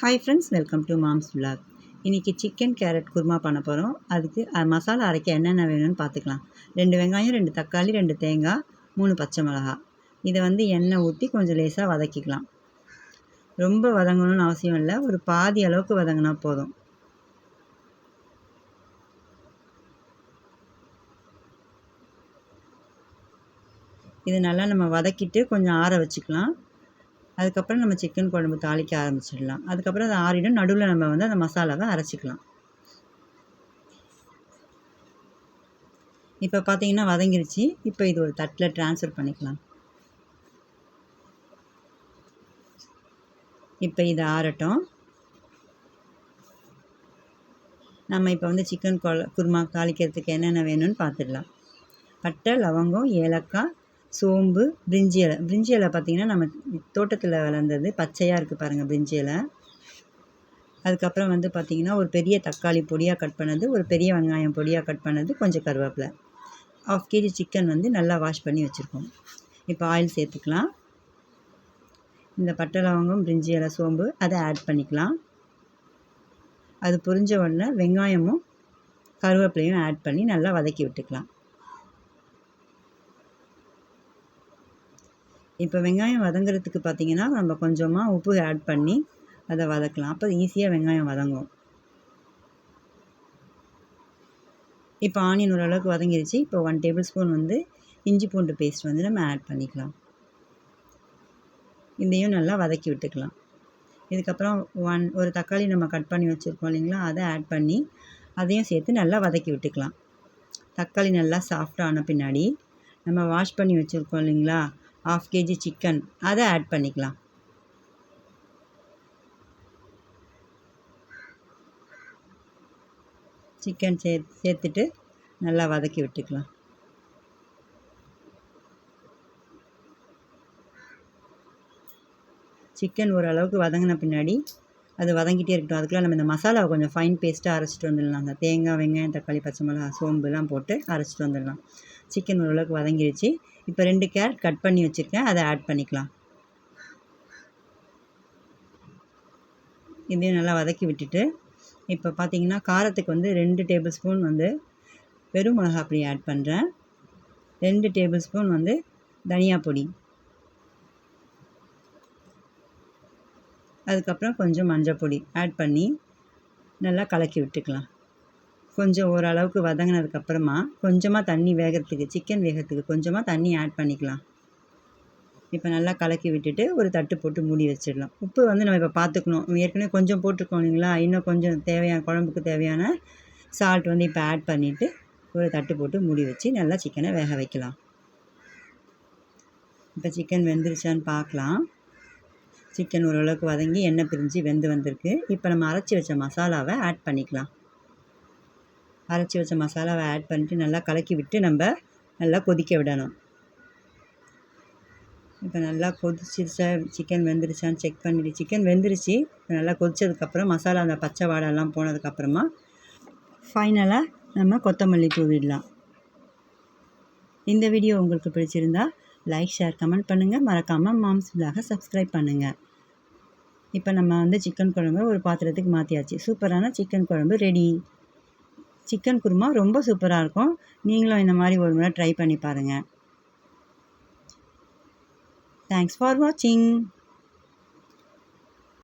Hi friends welcome to moms blog இன்றைக்கி chicken carrot kurma பண்ண போகிறோம் அதுக்கு மசாலா அரைக்க என்னென்ன வேணும்னு பார்த்துக்கலாம். ரெண்டு வெங்காயம் ரெண்டு தக்காளி ரெண்டு தேங்காய் மூணு பச்சை மிளகா. இதை வந்து எண்ணெய் ஊற்றி கொஞ்சம் லேசாக வதக்கிக்கலாம். ரொம்ப வதங்கணும்னு அவசியம் இல்லை. ஒரு பாதி அளவுக்கு வதங்கினா போதும். இது நல்லா நம்ம வதக்கிட்டு கொஞ்சம் ஆற வச்சுக்கலாம். அதுக்கப்புறம் நம்ம சிக்கன் குழம்பு தாளிக்க ஆரம்பிச்சிடலாம். அதுக்கப்புறம் அது ஆறிடும். நடுவில் நம்ம வந்து அந்த மசாலாவை அரைச்சிக்கலாம். இப்போ பார்த்தீங்கன்னா வதங்கிருச்சு. இப்போ இது ஒரு தட்டில் ட்ரான்ஸ்ஃபர் பண்ணிக்கலாம். இப்போ இது ஆறட்டும். நம்ம இப்போ வந்து சிக்கன் கொழ குருமா தாளிக்கிறதுக்கு என்னென்ன வேணும்னு பார்த்துடலாம். பட்டை லவங்கம் ஏலக்காய் சோம்பு பிரிஞ்சி இலை. பிரிஞ்சி இலை பார்த்தீங்கன்னா நம்ம தோட்டத்தில் வளர்ந்தது பச்சையாக இருக்குது பாருங்கள் பிரிஞ்சி இலை. அதுக்கப்புறம் வந்து பார்த்திங்கன்னா ஒரு பெரிய தக்காளி பொடியாக கட் பண்ணது ஒரு பெரிய வெங்காயம் பொடியாக கட் பண்ணது கொஞ்சம் கருவேப்பிலை. ஆஃப் கேஜி சிக்கன் வந்து நல்லா வாஷ் பண்ணி வச்சுருக்கோம். இப்போ ஆயில் சேர்த்துக்கலாம். இந்த பட்டை லவங்கம் பிரிஞ்சி இலை சோம்பு அதை ஆட் பண்ணிக்கலாம். அது புரிஞ்ச உடனே வெங்காயமும் கருவேப்பிலையும் ஆட் பண்ணி நல்லா வதக்கி விட்டுக்கலாம். இப்போ வெங்காயம் வதங்குறதுக்கு பார்த்தீங்கன்னா நம்ம கொஞ்சமாக உப்பு ஆட் பண்ணி அதை வதக்கலாம். அப்போ ஈஸியாக வெங்காயம் வதங்கும். இப்போ ஆனியன் ஓரளவுக்கு வதங்கிருச்சு. இப்போ ஒன் டேபிள் ஸ்பூன் வந்து இஞ்சி பூண்டு பேஸ்ட் வந்து நம்ம ஆட் பண்ணிக்கலாம். இதையும் நல்லா வதக்கி விட்டுக்கலாம். இதுக்கப்புறம் ஒன் ஒரு தக்காளி நம்ம கட் பண்ணி வச்சுருக்கோம் இல்லைங்களா அதை ஆட் பண்ணி அதையும் சேர்த்து நல்லா வதக்கி விட்டுக்கலாம். தக்காளி நல்லா சாஃப்டான பின்னாடி நம்ம வாஷ் பண்ணி வச்சுருக்கோம் இல்லைங்களா ஹாஃப் கேஜி சிக்கன் அதை ஆட் பண்ணிக்கலாம். சிக்கன் சே சேர்த்துட்டு நல்லா வதக்கி விட்டுக்கலாம். சிக்கன் ஓரளவுக்கு வதங்கின பின்னாடி அது வதங்கிட்டே இருக்கட்டும். அதுக்குள்ளே நம்ம இந்த மசாலாவை கொஞ்சம் ஃபைன் பேஸ்ட்டாக அரைச்சிட்டு வந்துடலாம். அந்த தேங்காய் வெங்காயம் தக்காளி பச்சை மிளகா சோம்புலாம் போட்டு அரைச்சிட்டு வந்துடலாம். சிக்கன் ஓரளவுக்கு வதங்கிடுச்சு இப்போ ரெண்டு கேரட் கட் பண்ணி வச்சுருக்கேன். அதை ஆட் பண்ணிக்கலாம். இதையும் நல்லா வதக்கி விட்டுட்டு இப்போ பார்த்தீங்கன்னா காரத்துக்கு வந்து ரெண்டு டேபிள் ஸ்பூன் வந்து வெறும் மிளகா பொடி ஆட் பண்ணுறேன் ரெண்டு டேபிள் ஸ்பூன் வந்து தனியா பொடி. அதுக்கப்புறம் கொஞ்சம் மஞ்சள் பொடி ஆட் பண்ணி நல்லா கலக்கி விட்டுக்கலாம். கொஞ்சம் ஓரளவுக்கு வதங்கினதுக்கப்புறமா கொஞ்சமாக தண்ணி வேகிறதுக்கு சிக்கன் வேகிறதுக்கு கொஞ்சமாக தண்ணி ஆட் பண்ணிக்கலாம். இப்போ நல்லா கலக்கி விட்டுட்டு ஒரு தட்டு போட்டு மூடி வச்சிடலாம். உப்பு வந்து நம்ம இப்போ பார்த்துக்கணும் ஏற்கனவே கொஞ்சம் போட்டிருக்கோம் இல்லைங்களா? இன்னும் கொஞ்சம் தேவையான குழம்புக்கு தேவையான சால்ட் வந்து இப்போ ஆட் பண்ணிவிட்டு ஒரு தட்டு போட்டு மூடி வச்சு நல்லா சிக்கனை வேக வைக்கலாம். இப்போ சிக்கன் வெந்துருச்சான்னு பார்க்கலாம் சிக்கன் ஓரளவுக்கு வதங்கி எண்ணெய் பிரிஞ்சு வெந்து வந்திருக்கு. இப்போ நம்ம அரைச்சி வச்ச மசாலாவை ஆட் பண்ணிக்கலாம். அரைச்சி வச்ச மசாலாவை ஆட் பண்ணிட்டு நல்லா கலக்கி விட்டு நம்ம நல்லா கொதிக்க விடணும். இப்போ நல்லா கொதிச்சிருச்சா சிக்கன் வெந்துருச்சான்னு செக் பண்ணிட்டு சிக்கன் வெந்துருச்சு. இப்போ நல்லா கொதிச்சதுக்கப்புறம் மசாலா அந்த பச்சை வாடெல்லாம் போனதுக்கப்புறமா ஃபைனலாக நம்ம கொத்தமல்லி தூவிடலாம் இந்த வீடியோ உங்களுக்கு பிடிச்சிருந்தா லைக் ஷேர் கமெண்ட் பண்ணுங்கள் மறக்காமல் மாம்ஸ் விலாக சப்ஸ்கிரைப் பண்ணுங்கள் இப்போ நம்ம வந்து சிக்கன் குழம்பு ஒரு பாத்திரத்துக்கு மாற்றியாச்சு சூப்பரான சிக்கன் குழம்பு ரெடி சிக்கன் குருமா ரொம்ப சூப்பராக இருக்கும். நீங்களும் இந்த மாதிரி ஒரு முறை ட்ரை பண்ணி பாருங்கள் தேங்க்ஸ் ஃபார் வாட்சிங்